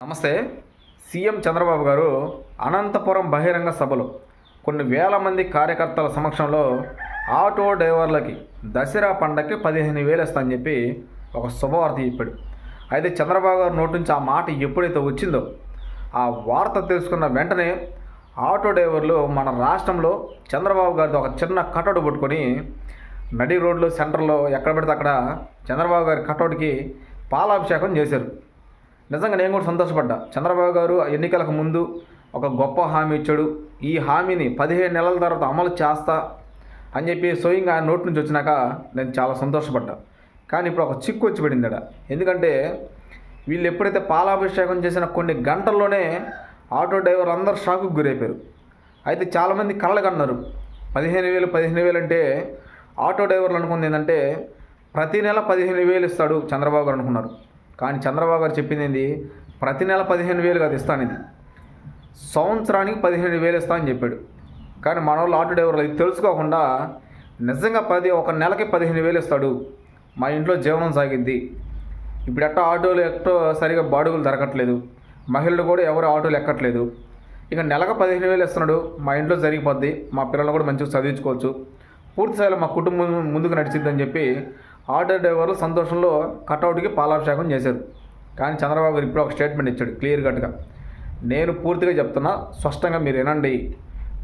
నమస్తే. సీఎం చంద్రబాబు గారు అనంతపురం బహిరంగ సభలో కొన్ని వేల మంది కార్యకర్తల సమక్షంలో ఆటో డ్రైవర్లకి దసరా పండగకి పదిహేను వేలు ఇస్తామని చెప్పి ఒక శుభవార్త చెప్పాడు. అయితే చంద్రబాబు గారు నోటి నుంచి ఆ మాట ఎప్పుడైతే వచ్చిందో ఆ వార్త తెలుసుకున్న వెంటనే ఆటో డ్రైవర్లు మన రాష్ట్రంలో చంద్రబాబు గారితో ఒక చిన్న కటౌట్ పట్టుకొని నడి రోడ్లు సెంటర్లో ఎక్కడ పెడితే అక్కడ చంద్రబాబు గారి కటౌట్కి పాలాభిషేకం చేశారు. నిజంగా నేను కూడా సంతోషపడ్డా. చంద్రబాబు గారు ఎన్నికలకు ముందు ఒక గొప్ప హామీ ఇచ్చాడు. ఈ హామీని పదిహేను నెలల తర్వాత అమలు చేస్తా అని చెప్పి స్వయంగా ఆయన నోటి నుంచి వచ్చినాక నేను చాలా సంతోషపడ్డా. కానీ ఇప్పుడు ఒక చిక్కు వచ్చి పడింది ఆడ. ఎందుకంటే వీళ్ళు ఎప్పుడైతే పాలాభిషేకం చేసిన కొన్ని గంటల్లోనే ఆటో డ్రైవర్ అందరు షాకుకు గురైపోయారు. అయితే చాలామంది కలలు కన్నారు. పదిహేను వేలు పదిహేను వేలు అంటే ఆటో డ్రైవర్లు అనుకుంది ఏంటంటే ప్రతి నెల పదిహేను వేలు ఇస్తాడు చంద్రబాబు గారు అనుకున్నారు. కానీ చంద్రబాబు గారు చెప్పింది ఏంది? ప్రతి నెల పదిహేను వేలు కాదు ఇస్తాను ఇది. సంవత్సరానికి పదిహేను వేలు ఇస్తా అని చెప్పాడు. కానీ మన వాళ్ళు ఆటో డ్రైవర్లు ఇది తెలుసుకోకుండా నిజంగా పది ఒక నెలకి పదిహేను వేలు ఇస్తాడు. మా ఇంట్లో జీవనం సాగింది. ఇప్పుడు ఎట్టో ఆటోలు ఎట్టో సరిగా బాడుగులు దొరకట్లేదు. మహిళలు కూడా ఎవరు ఆటోలు ఎక్కట్లేదు. ఇక నెలకు పదిహేను వేలు ఇస్తున్నాడు. మా ఇంట్లో జరిగిపోద్ది. మా పిల్లలు కూడా మంచిగా చదివించుకోవచ్చు. పూర్తి స్థాయిలో మా కుటుంబం ముందుకు నడిచిద్దని చెప్పి ఆటో డ్రైవర్లు సంతోషంలో కటౌట్కి పాలాభిషేకం చేశారు. కానీ చంద్రబాబు గారు ఇప్పుడు ఒక స్టేట్మెంట్ ఇచ్చాడు క్లియర్ కట్గా. నేను పూర్తిగా చెప్తున్నా స్పష్టంగా మీరు వినండి.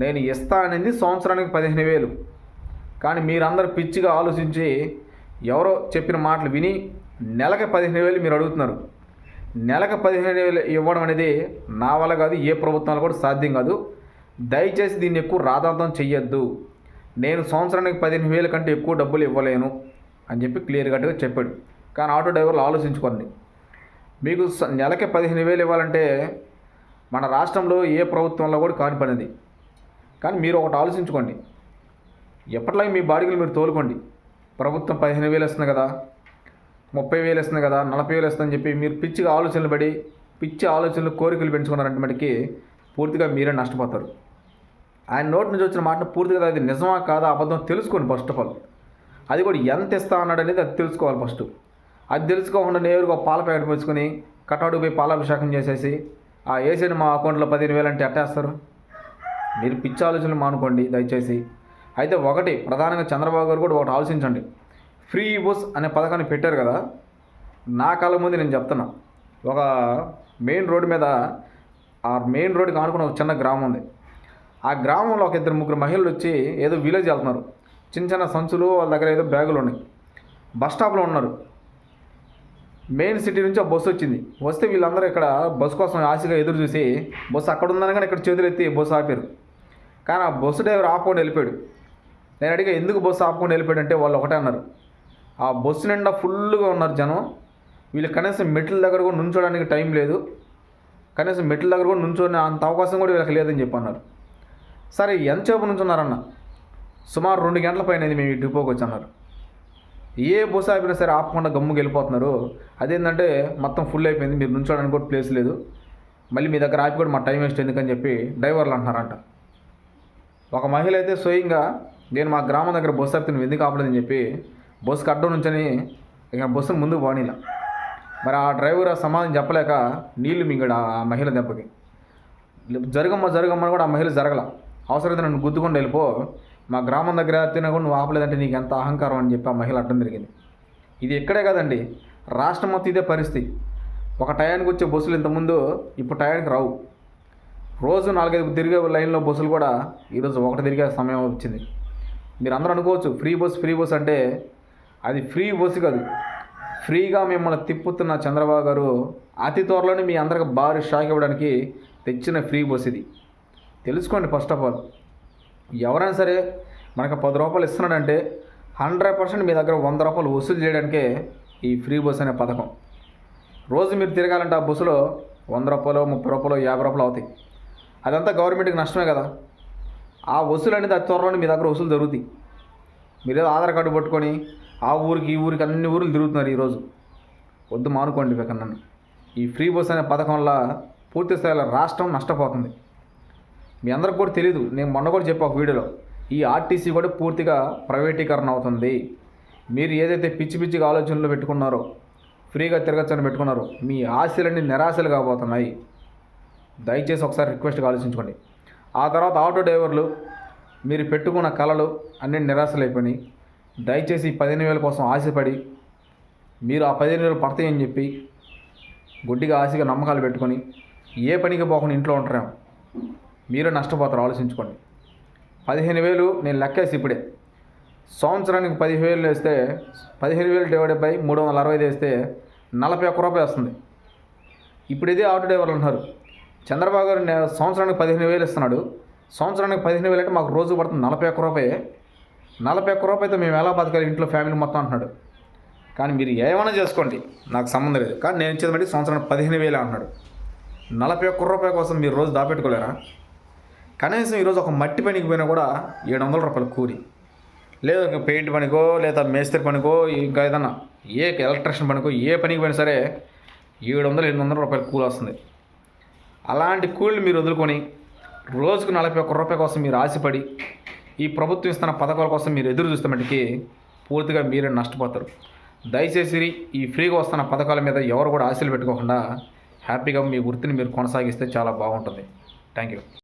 నేను ఇస్తా అనేది సంవత్సరానికి పదిహేను వేలు. కానీ మీరందరూ పిచ్చిగా ఆలోచించి ఎవరో చెప్పిన మాటలు విని నెలకి పదిహేను వేలు మీరు అడుగుతున్నారు. నెలకు పదిహేను వేలు ఇవ్వడం అనేది నా వల్ల కాదు ఏ ప్రభుత్వాలు కూడా సాధ్యం కాదు. దయచేసి దీన్ని ఎక్కువ రాధాంతం చెయ్యొద్దు. నేను సంవత్సరానికి పదిహేను వేల కంటే ఎక్కువ డబ్బులు ఇవ్వలేను. అని చెప్పి క్లియర్ కట్గా చెప్పాడు. కానీ ఆటో డ్రైవర్లు ఆలోచించుకోండి. మీకు స- నెలకి పదిహేను వేలు ఇవ్వాలంటే మన రాష్ట్రంలో ఏ ప్రభుత్వంలో కూడా కాని పనిది. కానీ మీరు ఒకటి ఆలోచించుకోండి. ఎప్పటిలాగే మీ బాడీలు మీరు తోలుకోండి. ప్రభుత్వం పదిహేను వేలు వస్తుంది కదా ముప్పై వేలు ఇస్తుంది కదా నలభై వేలు ఇస్తుందని చెప్పి మీరు పిచ్చిగా ఆలోచనలు పడి పిచ్చి ఆలోచనలు కోరికలు పెంచుకున్నారంటే మటుకి పూర్తిగా మీరే నష్టపోతారు. ఆయన నోటి నుంచి వచ్చిన మాటను పూర్తిగా అది నిజమా కాదా అబద్ధం తెలుసుకోండి ఫస్ట్ ఆఫ్ ఆల్ అది కూడా ఎంత ఇస్తా అన్నాడు అనేది అది తెలుసుకోవాలి ఫస్ట్. అది తెలుసుకోకుండా నేరుగా పాల ప్యాకెట్ పెంచుకొని కట్టాడు పోయి పాలాభిషేకం చేసేసి ఆ వేసేది మా అకౌంట్లో పదిహేను వేలు అంటే అట్టేస్తారు మీరు పిచ్చి ఆలోచనలు మానుకోండి దయచేసి. అయితే ఒకటి ప్రధానంగా చంద్రబాబు గారు కూడా ఒకటి ఆలోచించండి. ఫ్రీ బస్ అనే పథకాన్ని పెట్టారు కదా నా కళ్ళ ముందు నేను చెప్తున్నా. ఒక మెయిన్ రోడ్డు మీద ఆ మెయిన్ రోడ్డుకి ఆనుకున్న ఒక చిన్న గ్రామం ఉంది. ఆ గ్రామంలో ఒక ఇద్దరు ముగ్గురు మహిళలు వచ్చి ఏదో విలేజ్ వెళ్తున్నారు. చిన్న చిన్న సంచులు వాళ్ళ దగ్గర ఏదో బ్యాగులు ఉన్నాయి. బస్ స్టాప్లో ఉన్నారు. మెయిన్ సిటీ నుంచి ఆ బస్సు వచ్చింది. వస్తే వీళ్ళందరూ ఇక్కడ బస్సు కోసం ఆశగా ఎదురు చూసి బస్సు అక్కడ ఉందని కానీ ఇక్కడ చేతులు ఎత్తి బస్సు ఆపారు. కానీ ఆ బస్సు డ్రైవర్ ఆపుకొని వెళ్ళిపోయాడు. నేను అడిగా ఎందుకు బస్సు ఆపుకొని వెళ్ళిపోయాడు? అంటే వాళ్ళు ఒకటే అన్నారు. ఆ బస్సు నిండా ఫుల్గా ఉన్నారు జనం. వీళ్ళు కనీసం మెట్ల దగ్గర కూడా నుంచోడానికి టైం లేదు. కనీసం మెట్ల దగ్గర కూడా నుంచోని అంత అవకాశం కూడా వీళ్ళకి లేదని చెప్పి అన్నారు. సరే ఎంతసేపు నుంచున్నారన్న? సుమారు రెండు గంటల పైన మేము ఈ డిపోకి వచ్చన్నారు ఏ బస్సు ఆపినా సరే ఆపకుండా గమ్ముకి వెళ్ళిపోతున్నారు. అదేంటంటే మొత్తం ఫుల్ అయిపోయింది. మీరు నుంచోడానికి కూడా ప్లేస్ లేదు. మళ్ళీ మీ దగ్గర ఆపి కూడా మా టైం వేస్ట్ ఎందుకని చెప్పి డ్రైవర్లు అంటున్నారంట. ఒక మహిళ అయితే స్వయంగా నేను మా గ్రామం దగ్గర బస్సు ఆపితే నువ్వు ఎందుకు ఆపలేదని చెప్పి బస్సుకి అడ్డం నుంచని ఇక బస్సు ముందు పోనీలా. మరి ఆ డ్రైవర్ ఆ సమాధానం చెప్పలేక నీళ్ళు మింగడు ఆ మహిళ దెబ్బకి. జరగమ్మ జరగమ్మ కూడా ఆ మహిళ జరగల. అవసరమైతే నన్ను గుద్దుకుండా వెళ్ళిపో. మా గ్రామం దగ్గర తిన కూడా నువ్వు ఆపలేదంటే నీకు ఎంత అహంకారం అని చెప్పి ఆ మహిళ అడ్డం జరిగింది ఇది ఇక్కడే కదండి రాష్ట్రం మొత్తం ఇదే పరిస్థితి. ఒక టయానికి వచ్చే బస్సులు ఇంతకుముందు ఇప్పుడు టయానికి రావు. రోజు నాలుగైదు తిరిగే లైన్లో బస్సులు కూడా ఈరోజు ఒకటి తిరిగే సమయం వచ్చింది. మీరు అందరూ అనుకోవచ్చు ఫ్రీ బస్ ఫ్రీ బస్ అంటే అది ఫ్రీ బస్సు కాదు. ఫ్రీగా మిమ్మల్ని తిప్పుతున్న చంద్రబాబు గారు అతి త్వరలోనే మీ అందరికి భారీ షాక్ ఇవ్వడానికి తెచ్చిన ఫ్రీ బస్ ఇది. తెలుసుకోండి ఫస్ట్ ఆఫ్ ఆల్. ఎవరైనా సరే మనకు పది రూపాయలు ఇస్తున్నాడంటే హండ్రెడ్ పర్సెంట్ మీ దగ్గర వంద రూపాయలు వసూలు చేయడానికే ఈ ఫ్రీ బస్ అనే పథకం. రోజు మీరు తిరగాలంటే ఆ బస్సులో వంద రూపాయలు ముప్పై రూపాయలు యాభై రూపాయలు అవుతాయి. అదంతా గవర్నమెంట్కి నష్టమే కదా. ఆ వసూలు అనేది అతి త్వరలోనే మీ దగ్గర వసూలు జరుగుతాయి. మీరు ఏదో ఆధార్ కార్డు పట్టుకొని ఆ ఊరికి ఈ ఊరికి అన్ని ఊర్లు తిరుగుతున్నారు ఈరోజు వద్దు మానుకోండి ఇక నన్ను ఈ ఫ్రీ బస్ అనే పథకం వల్ల పూర్తి స్థాయిలో రాష్ట్రం నష్టపోతుంది. మీ అందరికి కూడా తెలియదు నేను మొన్న కూడా చెప్పా ఒక వీడియోలో. ఈ ఆర్టీసీ కూడా పూర్తిగా ప్రైవేటీకరణ అవుతుంది. మీరు ఏదైతే పిచ్చి పిచ్చిగా ఆలోచనలు పెట్టుకున్నారో ఫ్రీగా తిరగచ్చని పెట్టుకున్నారో మీ ఆశలన్నీ నిరాశలు కాబోతున్నాయి దయచేసి ఒకసారి రిక్వెస్ట్గా ఆలోచించుకోండి. ఆ తర్వాత ఆటో డ్రైవర్లు మీరు పెట్టుకున్న కళలు అన్ని నిరాశలు అయిపోయినాయి దయచేసి పదిహేను వేల కోసం ఆశపడి మీరు ఆ పదిహేను వేలు పడతాయని చెప్పి గుడ్డిగా ఆశగా నమ్మకాలు పెట్టుకొని ఏ పనికి పోకుండా ఇంట్లో ఉంటారేమో. మీరే నష్టపోతారు ఆలోచించుకోండి. పదిహేను వేలు నేను లెక్కేసి ఇప్పుడే. సంవత్సరానికి పదిహేను వేలు వేస్తే పదిహేను వేలు డివైడెడ్ బై మూడు వందల అరవై వేస్తే నలభై ఒక్క రూపాయి వస్తుంది. ఇప్పుడు ఇదే ఆటో డ్రైవర్లు అంటున్నారు. చంద్రబాబు గారు సంవత్సరానికి పదిహేను వేలు ఇస్తున్నాడు. సంవత్సరానికి పదిహేను వేలు అంటే మాకు రోజు పడుతుంది నలభై ఒక్క రూపాయే. నలభై ఒక్క రూపాయితో మేము ఎలా బతకాలి? ఇంట్లో ఫ్యామిలీ మొత్తం అంటున్నాడు. కానీ మీరు ఏమైనా చేసుకోండి. నాకు సంబంధం లేదు. కానీ నేను ఇచ్చేది బట్టి సంవత్సరానికి పదిహేను వేలు అంటున్నాడు. నలభై ఒక్క రూపాయి కోసం మీరు రోజు దాపెట్టుకోలేరా? కనీసం ఈరోజు ఒక మట్టి పనికి పోయినా కూడా ఏడు వందల రూపాయలు కూలి. లేదా ఒక పెయింట్ పనికో లేదా మేస్త్రి పనికో ఇంకా ఏదన్నా ఏ ఎలక్ట్రిషియన్ పనికో ఏ పనికి పోయినా సరే ఏడు వందలు ఎనిమిది వందల రూపాయలు కూలి వస్తుంది. అలాంటి కూలీలు మీరు వదులుకొని రోజుకు నలభై ఒక్క రూపాయ కోసం మీరు ఆశపడి ఈ ప్రభుత్వం ఇస్తున్న పథకాల కోసం మీరు ఎదురు చూస్తే మటుకి పూర్తిగా మీరే నష్టపోతారు. దయచేసి ఈ ఫ్రీగా వస్తున్న పథకాల మీద ఎవరు కూడా ఆశలు పెట్టుకోకుండా హ్యాపీగా మీ వృత్తిని మీరు కొనసాగిస్తే చాలా బాగుంటుంది. Thank you